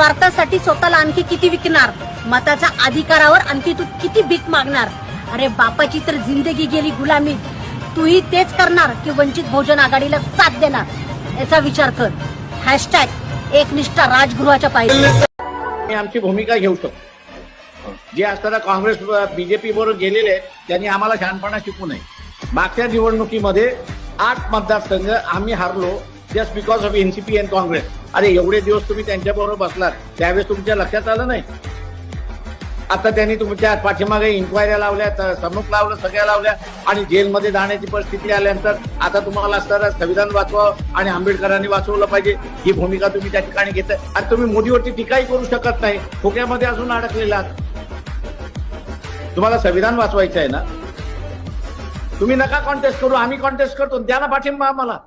स्वार्थासाठी स्वतःला आणखी किती विकणार? मताच्या अधिकारावर आणखी तू किती भीक मागणार? अरे बापाची तर जिंदगी गेली गुलामी. तूही तेच करणार की वंचित बहुजन आघाडीला साथ देणार? याचा विचार कर. हॅशटॅग एकनिष्ठा राजगृहाच्या पाहिजे आमची भूमिका घेऊ शकतो. जे असताना काँग्रेस बीजेपी बरोबर गेलेले त्यांनी आम्हाला शहाणपणा शिकू नये. मागच्या निवडणुकीमध्ये आठ मतदारसंघ आम्ही हारलो. Just because of NCP and Congress अरे एवढे दिवस तुम्ही त्यांच्या बरोबर बसलात. त्यावेळेस तुमच्या लक्षात आलं नाही? आता त्यांनी तुमच्या पाठीमागे इन्क्वायऱ्या लावल्या त- समुख लावलं सगळ्या लावल्या आणि जेलमध्ये जाण्याची परिस्थिती आल्यानंतर आता तुम्हाला सर संविधान वाचवावं आणि आंबेडकरांनी वाचवलं पाहिजे. ही भूमिका तुम्ही त्या ठिकाणी घेत आणि तुम्ही मोदीवरती टीकाही करू शकत नाही. खोक्यामध्ये अजून अडकलेला आहात. तुम्हाला संविधान वाचवायचं आहे ना? तुम्ही नका कॉन्टेस्ट करू. आम्ही कॉन्टेस्ट करतो. द्या ना पाठिंबा आम्हाला.